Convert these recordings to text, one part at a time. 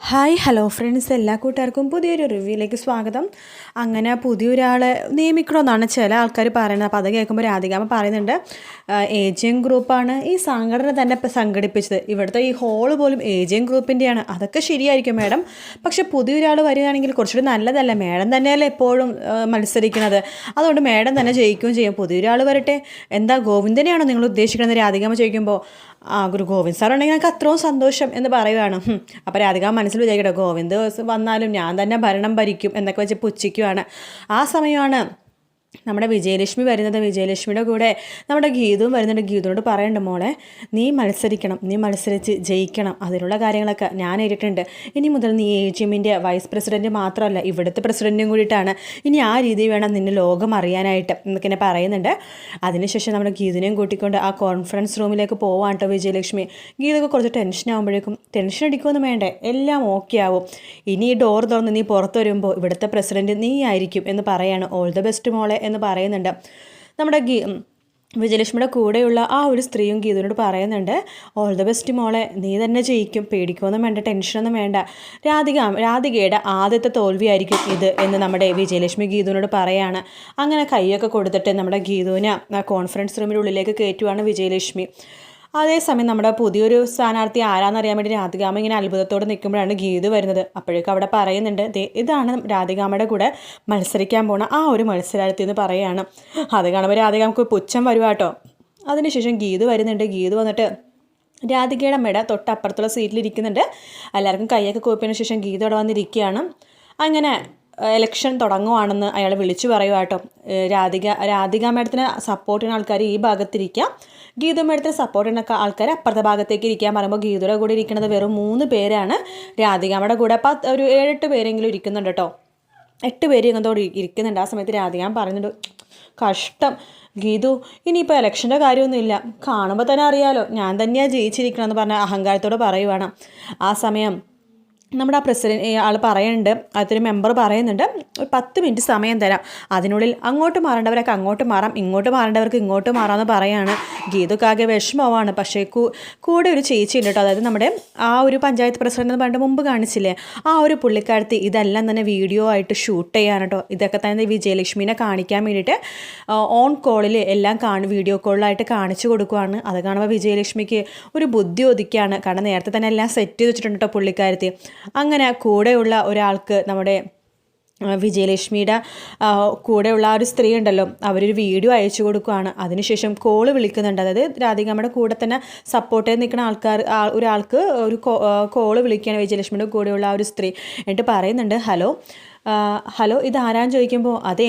Hi hello friends. എല്ലാ കൂട്ടുകാർക്കും പുതിയൊരു റിവ്യൂയിലേക്ക് സ്വാഗതം. അങ്ങനെ പുതിയൊരാളെ നിയമിക്കണമെന്നാണ് ചില ആൾക്കാർ പറയുന്നത്. അപ്പോൾ അത് കേൾക്കുമ്പോൾ രാധികാമ്മ പറയുന്നുണ്ട് ഏജിയൻ ഗ്രൂപ്പാണ് ഈ സംഘടന തന്നെ സംഘടിപ്പിച്ചത്. ഇവിടുത്തെ ഈ ഹോൾ പോലും ഏജിയൻ ഗ്രൂപ്പിന്റെയാണ് അതൊക്കെ ശരിയായിരിക്കും മാഡം. പക്ഷെ പുതിയൊരാൾ വരികയാണെങ്കിൽ കുറച്ചുകൂടി നല്ലതല്ല? മാഡം തന്നെയല്ലേ എപ്പോഴും മത്സരിക്കുന്നത്. അതുകൊണ്ട് മാഡം തന്നെ ജയിക്കുകയും ചെയ്യും. പുതിയൊരാൾ വരട്ടെ. എന്താ ഗോവിന്ദനെയാണോ നിങ്ങൾ ഉദ്ദേശിക്കുന്നത് രാധികാമ്മ ചോദിക്കുമ്പോൾ ആ ഗുരു ഗോവിന്ദ് സാർ ഉണ്ടെങ്കിൽ ഞങ്ങൾക്ക് അത്രയും സന്തോഷം എന്ന് പറയുവാണ്. അപ്പോൾ രാധിക മനസ്സിൽ വിചാരിക്കട്ടെ ഗോവിന്ദ് വന്നാലും ഞാൻ തന്നെ ഭരണം ഭരിക്കും എന്നൊക്കെ വെച്ച് പുച്ഛിക്കുവാണ് ആ സമയമാണ് നമ്മുടെ വിജയലക്ഷ്മി വരുന്നത് വിജയലക്ഷ്മിയുടെ കൂടെ നമ്മുടെ ഗീതവും വരുന്നുണ്ട്. ഗീതനോട് പറയണ്ട മോളെ നീ മത്സരിക്കണം നീ മത്സരിച്ച് ജയിക്കണം. അതിനുള്ള കാര്യങ്ങളൊക്കെ ഞാൻ ഏറ്റിട്ടുണ്ട് ഇനി മുതൽ നീ എ ജി എമ്മിന്റെ വൈസ് പ്രസിഡന്റ് മാത്രമല്ല ഇവിടുത്തെ പ്രസിഡന്റും കൂടിയിട്ടാണ്. ഇനി ആ രീതി വേണം നിന്നെ ലോകം അറിയാനായിട്ട്. എന്നൊക്കെ എന്നെ പറയുന്നുണ്ട്. അതിനുശേഷം നമ്മുടെ ഗീതനെയും കൂട്ടിക്കൊണ്ട് ആ കോൺഫറൻസ് റൂമിലേക്ക് പോവാൻ കേട്ടോ വിജയലക്ഷ്മി. ഗീതൊക്കെ കുറച്ച് ടെൻഷൻ ആകുമ്പോഴേക്കും ടെൻഷൻ അടിക്കുമെന്ന് വേണ്ടേ എല്ലാം ഓക്കെ ആവും. ഇനി ഈ ഡോർ തുറന്ന് നീ പുറത്ത് വരുമ്പോൾ ഇവിടുത്തെ പ്രസിഡന്റ് നീ ആയിരിക്കും എന്ന് പറയാണ്. ഓൾ ദ ബെസ്റ്റ് മോളെ എന്ന് പറയുന്നുണ്ട്. നമ്മുടെ ഗീ വിജയലക്ഷ്മിയുടെ കൂടെയുള്ള ആ ഒരു സ്ത്രീയും ഗീതുവിനോട് പറയുന്നുണ്ട് ഓൾ ദ ബെസ്റ്റ് മോളെ നീ തന്നെ ജയിക്കും പേടിക്കൊന്നും വേണ്ട ടെൻഷനൊന്നും വേണ്ട. രാധിക രാധികയുടെ ആദ്യത്തെ തോൽവിയായിരിക്കും ഇത് എന്ന് നമ്മുടെ വിജയലക്ഷ്മി ഗീതുവിനോട് പറയാണ്. അങ്ങനെ കൈയൊക്കെ കൊടുത്തിട്ട് നമ്മുടെ ഗീതുവിനെ കോൺഫറൻസ് റൂമിന്റെ ഉള്ളിലേക്ക് കയറ്റുവാണ് വിജയലക്ഷ്മി. അതേസമയം നമ്മുടെ പുതിയൊരു സ്ഥാനാർത്ഥി ആരാന്നറിയാൻ വേണ്ടി രാധികാമ ഇങ്ങനെ അത്ഭുതത്തോടെ നിൽക്കുമ്പോഴാണ് ഗീതു വരുന്നത്. അപ്പോഴേക്കും അവിടെ പറയുന്നുണ്ട് ഇതാണ് രാധികാമയുടെ കൂടെ മത്സരിക്കാൻ പോണ ആ ഒരു മത്സരാർത്ഥി എന്ന് പറയുകയാണ് അത് കാണുമ്പോൾ രാധികാമക്ക് പുച്ഛം വരുവാട്ടോ അതിനുശേഷം ഗീത് വരുന്നുണ്ട്. ഗീതു വന്നിട്ട് രാധികയുടെ അമ്മയുടെ തൊട്ടപ്പുറത്തുള്ള സീറ്റിൽ ഇരിക്കുന്നുണ്ട്. എല്ലാവർക്കും കൈയൊക്കെ കൂപ്പിയതിനു ശേഷം ഗീത അവിടെ വന്നിരിക്കുകയാണ്. അങ്ങനെ ഇലക്ഷൻ തുടങ്ങുവാണെന്ന് അയാൾ വിളിച്ചു പറയുക കേട്ടോ രാധിക രാധിക മേഡത്തിന് സപ്പോർട്ട് ചെയ്യുന്ന ആൾക്കാർ ഈ ഭാഗത്തിരിക്കാം. ഗീതു മേഡത്തിന് സപ്പോർട്ട് ചെയ്യുന്ന ആൾക്കാർ അപ്പുറത്തെ ഭാഗത്തേക്ക് ഇരിക്കാൻ പറയുമ്പോൾ ഗീതുടെ കൂടെ ഇരിക്കുന്നത് വെറും മൂന്ന് പേരാണ്. രാധികാമ്മയുടെ കൂടെ പത്ത് ഒരു ഏഴെട്ട് പേരെങ്കിലും ഇരിക്കുന്നുണ്ട് കേട്ടോ എട്ട് പേര് ഇങ്ങനത്തോട് ഇരിക്കുന്നുണ്ട്. ആ സമയത്ത് രാധികാൻ പറയുന്നുണ്ട് കഷ്ടം. ഗീതു ഇനിയിപ്പോൾ ഇലക്ഷന്റെ കാര്യമൊന്നുമില്ല. കാണുമ്പോൾ തന്നെ അറിയാലോ. ഞാൻ തന്നെയാണ് ജയിച്ചിരിക്കണമെന്ന് പറഞ്ഞ അഹങ്കാരത്തോടെ പറയുവാണ്. ആ സമയം നമ്മുടെ ആ പ്രസിഡന്റ് ആൾ പറയുന്നുണ്ട് അതൊരു മെമ്പർ പറയുന്നുണ്ട് ഒരു പത്ത് മിനിറ്റ് സമയം തരാം. അതിനുള്ളിൽ അങ്ങോട്ട് മാറേണ്ടവരൊക്കെ അങ്ങോട്ട് മാറാം ഇങ്ങോട്ട് മാറേണ്ടവർക്ക് ഇങ്ങോട്ട് മാറാമെന്ന് പറയാണ്. ഗീതുക്കാകെ വിഷമമാണ്. പക്ഷേ കൂടെ ഒരു ചേച്ചി ഉണ്ട് കേട്ടോ. അതായത് നമ്മുടെ ആ ഒരു പഞ്ചായത്ത് പ്രസിഡന്റ് എന്ന് പറഞ്ഞിട്ട് മുമ്പ് കാണിച്ചില്ലേ? ആ ഒരു പുള്ളിക്കാരത്തി ഇതെല്ലാം തന്നെ വീഡിയോ ആയിട്ട് ഷൂട്ട് ചെയ്യാൻ കേട്ടോ. ഇതൊക്കെ തന്നെ വിജയലക്ഷ്മിനെ കാണിക്കാൻ വേണ്ടിയിട്ട് ഓൺ കോളിൽ എല്ലാം കാണി വീഡിയോ കോളിലായിട്ട് കാണിച്ചു കൊടുക്കുവാണ്. അത് കാണുമ്പോൾ വിജയലക്ഷ്മിക്ക് ഒരു ബുദ്ധി ഒതുക്കിയാണ്. കാരണം നേരത്തെ തന്നെ എല്ലാം സെറ്റ് ചെയ്ത് വെച്ചിട്ടുണ്ട് കേട്ടോ പുള്ളിക്കാരത്തി. അങ്ങനെ കൂടെയുള്ള ഒരാൾക്ക് നമ്മുടെ വിജയലക്ഷ്മിയുടെ കൂടെയുള്ള ആ ഒരു സ്ത്രീ ഉണ്ടല്ലോ അവരൊരു വീഡിയോ അയച്ചു കൊടുക്കുകയാണ് അതിനുശേഷം കോൾ വിളിക്കുന്നുണ്ട്. അതായത് രാധികമ്മയുടെ കൂടെ തന്നെ സപ്പോർട്ട് ചെയ്ത് നിൽക്കുന്ന ആൾക്കാർ ഒരാൾക്ക് ഒരു കോൾ വിളിക്കുകയാണ് വിജയലക്ഷ്മിയുടെ കൂടെയുള്ള ആ ഒരു സ്ത്രീ. എന്നിട്ട് പറയുന്നുണ്ട് ഹലോ ഹലോ ഇത് ആരാന്ന് ചോദിക്കുമ്പോൾ അതെ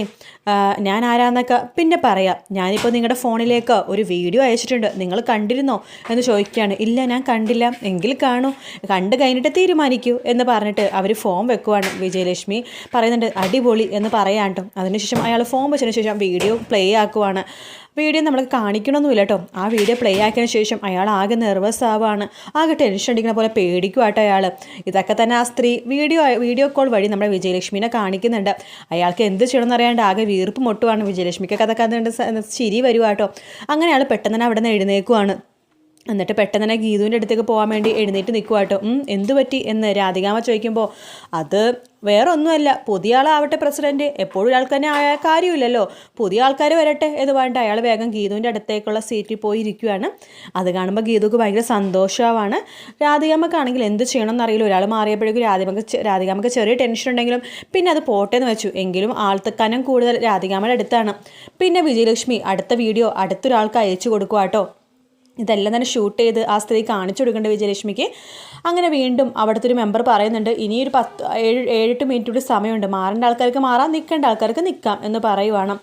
ഞാൻ ആരാന്നൊക്കെ പിന്നെ പറയാം. ഞാനിപ്പോൾ നിങ്ങളുടെ ഫോണിലേക്ക് ഒരു വീഡിയോ അയച്ചിട്ടുണ്ട്. നിങ്ങൾ കണ്ടിരുന്നോ എന്ന് ചോദിക്കുകയാണ് ഇല്ല ഞാൻ കണ്ടില്ല. എങ്കിൽ കാണൂ. കണ്ടു കഴിഞ്ഞിട്ട് തീരുമാനിക്കൂ എന്ന് പറഞ്ഞിട്ട് അവർ ഫോം വെക്കുവാണ്. വിജയലക്ഷ്മി പറയുന്നുണ്ട് അടിപൊളി എന്ന് പറയാൻ കേട്ടോ അതിനുശേഷം അയാൾ ഫോം വെച്ചതിന് ശേഷം വീഡിയോ പ്ലേ ആക്കുവാണ്. വീഡിയോ നമ്മൾ കാണിക്കണമൊന്നുമില്ല കേട്ടോ ആ വീഡിയോ പ്ലേ ആക്കിയതിന് ശേഷം അയാൾ ആകെ നെർവസ് ആവുകയാണ് ആകെ ടെൻഷൻ അടിക്കുന്ന പോലെ പേടിക്കുവാട്ടോ അയാൾ ഇതൊക്കെ തന്നെ ആ സ്ത്രീ വീഡിയോ വീഡിയോ കോൾ വഴി നമ്മുടെ വിജയലക്ഷ്മിനെ കാണിക്കുന്നുണ്ട്. അയാൾക്ക് എന്ത് ചെയ്യണമെന്ന് അറിയാണ്ട് ആകെ വീർപ്പ് മുട്ടുവാണ് വിജയലക്ഷ്മിക്കൊക്കെ അതൊക്കെ അതുകൊണ്ട് ചിരി വരുവാട്ടോ. അങ്ങനെ അയാൾ പെട്ടെന്ന് തന്നെ അവിടെ നിന്ന് എഴുന്നേക്കുവാണ് എന്നിട്ട് പെട്ടെന്ന് തന്നെ ഗീതുവിന്റെ അടുത്തേക്ക് പോകാൻ വേണ്ടി എഴുന്നേറ്റ് നിൽക്കുക കേട്ടോ. എന്ത് പറ്റി എന്ന് രാധികാമ ചോദിക്കുമ്പോൾ അത് വേറെ ഒന്നുമല്ല പുതിയ ആളാവട്ടെ പ്രസിഡന്റ്. എപ്പോഴും ഒരാൾക്ക് തന്നെ ആയ കാര്യമില്ലല്ലോ. പുതിയ ആൾക്കാർ വരട്ടെ എന്ന് പറഞ്ഞിട്ട് അയാൾ വേഗം ഗീതുവിന്റെ അടുത്തേക്കുള്ള സീറ്റിൽ പോയി ഇരിക്കുകയാണ് അത് കാണുമ്പോൾ ഗീതുക്ക് ഭയങ്കര സന്തോഷമാണ് രാധികാമ്മക്കാണെങ്കിൽ എന്ത് ചെയ്യണം എന്നറിയില്ല ഒരാൾ മാറിയപ്പോഴേക്കും രാധികാമക്ക് രാധികാമ്മക്ക് ചെറിയ ടെൻഷൻ ഉണ്ടെങ്കിലും പിന്നെ അത് പോട്ടെ എന്ന് വെച്ചു. എങ്കിലും ആൾത്തക്കനം കൂടുതൽ രാധികാമ്മയുടെ അടുത്താണ്. പിന്നെ വിജയലക്ഷ്മി അടുത്ത വീഡിയോ അടുത്തൊരാൾക്ക് അയച്ചു കൊടുക്കുക കേട്ടോ. ഇതെല്ലാം തന്നെ ഷൂട്ട് ചെയ്ത് ആ സ്ത്രീ കാണിച്ചു കൊടുക്കേണ്ട വിജയലക്ഷ്മിക്ക്. അങ്ങനെ വീണ്ടും അവിടുത്തെ ഒരു മെമ്പർ പറയുന്നുണ്ട് ഇനിയൊരു പത്ത് ഏഴ് ഏഴെട്ട് മിനിറ്റ് കൂടി സമയമുണ്ട്. മാറേണ്ട ആൾക്കാർക്ക് മാറാം നിൽക്കേണ്ട ആൾക്കാർക്ക് നിൽക്കാം എന്ന് പറയുവാണ്.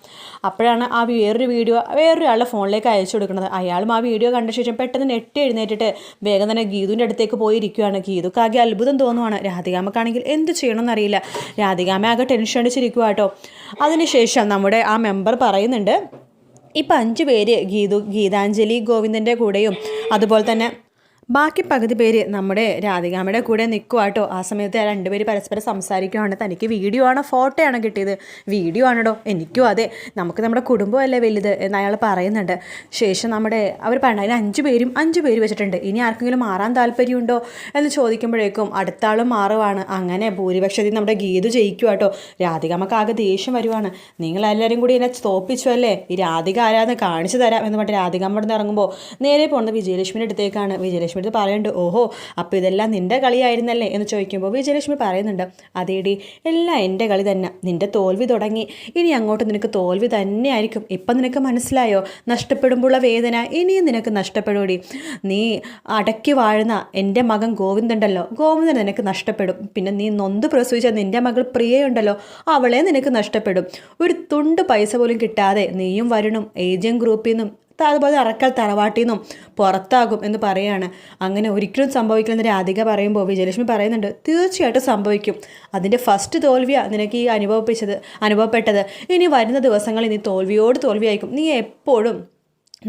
അപ്പോഴാണ് ആ വേറൊരു വീഡിയോ വേറൊരാളുടെ ഫോണിലേക്ക് അയച്ചു കൊടുക്കുന്നത്. അയാളും ആ വീഡിയോ കണ്ട ശേഷം പെട്ടെന്ന് നെറ്റ് എഴുന്നേറ്റിട്ട് വേഗം തന്നെ ഗീതുവിന്റെ അടുത്തേക്ക് പോയി ഇരിക്കുകയാണ് ഗീതുക്ക് ആകെ അത്ഭുതം തോന്നുവാണ്. രാധികാമക്കാണെങ്കിൽ എന്ത് ചെയ്യണമെന്നറിയില്ല രാധികാമ ആകെ ടെൻഷൻ അടിച്ചിരിക്കുക കേട്ടോ അതിനുശേഷം നമ്മുടെ ആ മെമ്പർ പറയുന്നുണ്ട് ഇപ്പം അഞ്ചു പേര് ഗീതു ഗീതാഞ്ജലി ഗോവിന്ദന്റെ കൂടെയും അതുപോലെ തന്നെ ബാക്കി പകുതി പേര് നമ്മുടെ രാധികാമ്മയുടെ കൂടെ നിൽക്കുക കേട്ടോ ആ സമയത്ത് രണ്ടുപേര് പരസ്പരം സംസാരിക്കുകയാണ് തനിക്ക് വീഡിയോ ആണോ ഫോട്ടോ ആണോ കിട്ടിയത്? വീഡിയോ ആണോ എനിക്കും അതെ. നമുക്ക് നമ്മുടെ കുടുംബമല്ലേ വലുത് എന്ന് അയാൾ പറയുന്നുണ്ട്. ശേഷം നമ്മുടെ അവർ പറഞ്ഞു അതിന് അഞ്ച് പേരും അഞ്ച് പേര് വെച്ചിട്ടുണ്ട്. ഇനി ആർക്കെങ്കിലും മാറാൻ താല്പര്യമുണ്ടോ എന്ന് ചോദിക്കുമ്പോഴേക്കും അടുത്ത ആളും മാറുവാണ്. അങ്ങനെ ഭൂരിപക്ഷത്തിൽ നമ്മുടെ ഗീതു ജയിക്കുവാട്ടോ രാധികാമ്മക്ക് ആകെ ദേഷ്യം വരുവാണ്. നിങ്ങളെല്ലാവരും കൂടി എന്നെ തോപ്പിച്ചു അല്ലേ? ഈ രാധിക ആരാന്ന് കാണിച്ചു തരാം എന്ന് പറഞ്ഞിട്ട് രാധികാമ്മ ഇറങ്ങുമ്പോൾ നേരെ പോകുന്നത് വിജയലക്ഷ്മിയുടെ അടുത്തേക്കാണ്. വിജയലക്ഷ്മി അടുത്ത് പറയുന്നുണ്ട് ഓഹോ അപ്പോൾ ഇതെല്ലാം നിന്റെ കളിയായിരുന്നല്ലേ? എന്ന് ചോദിക്കുമ്പോൾ വിജയലക്ഷ്മി പറയുന്നുണ്ട് അതേടി എല്ലാം എന്റെ കളി തന്നെ. നിന്റെ തോൽവി തുടങ്ങി. ഇനി അങ്ങോട്ട് നിനക്ക് തോൽവി തന്നെ ആയിരിക്കും ഇപ്പം നിനക്ക് മനസ്സിലായോ? നഷ്ടപ്പെടുമ്പോഴുള്ള വേദന ഇനിയും നിനക്ക് നഷ്ടപ്പെടൂടി നീ അടക്കി വാഴുന്ന എന്റെ മകൻ ഗോവിന്ദുണ്ടല്ലോ. ഗോവിന്ദൻ നിനക്ക് നഷ്ടപ്പെടും. പിന്നെ നീ നൊന്ത് പ്രസവിച്ച നിന്റെ മകൾ പ്രിയയുണ്ടല്ലോ. അവളെ നിനക്ക് നഷ്ടപ്പെടും. ഒരു തുണ്ട് പൈസ പോലും കിട്ടാതെ നീയും വരണം. ഏജൻ ഗ്രൂപ്പിൽ നിന്നും അതുപോലെ അറക്കൽ തറവാട്ടിൽ നിന്നും പുറത്താകും എന്ന് പറയാണ്. അങ്ങനെ ഒരിക്കലും സംഭവിക്കില്ലെന്ന് രാധിക പറയുമ്പോൾ വിജയലക്ഷ്മി പറയുന്നുണ്ട് തീർച്ചയായിട്ടും സംഭവിക്കും. അതിന്റെ ഫസ്റ്റ് തോൽവിയാണ് നിനക്ക് ഈ അനുഭവിപ്പിച്ചത് അനുഭവപ്പെട്ടത്. ഇനി വരുന്ന ദിവസങ്ങളിൽ നീ തോൽവിയോട് തോൽവിയായിരിക്കും. നീ എപ്പോഴും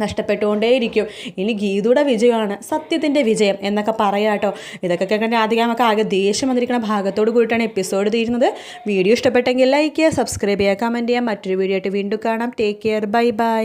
നഷ്ടപ്പെട്ടുകൊണ്ടേയിരിക്കും. ഇനി ഗീതയുടെ വിജയമാണ് സത്യത്തിന്റെ വിജയം എന്നൊക്കെ പറയാട്ടോ ഇതൊക്കെ കേൾക്കാൻ നമുക്ക് ആകെ ദേഷ്യം വന്നിരിക്കുന്ന ഭാഗത്തോട് കൂടിയിട്ടാണ് എപ്പിസോഡ് തീരുന്നത്. വീഡിയോ ഇഷ്ടപ്പെട്ടെങ്കിൽ ലൈക്ക് ചെയ്യുക സബ്സ്ക്രൈബ് ചെയ്യുക കമന്റ് ചെയ്യുക. മറ്റൊരു വീഡിയോ ആയിട്ട് വീണ്ടും കാണാം. Take care bye bye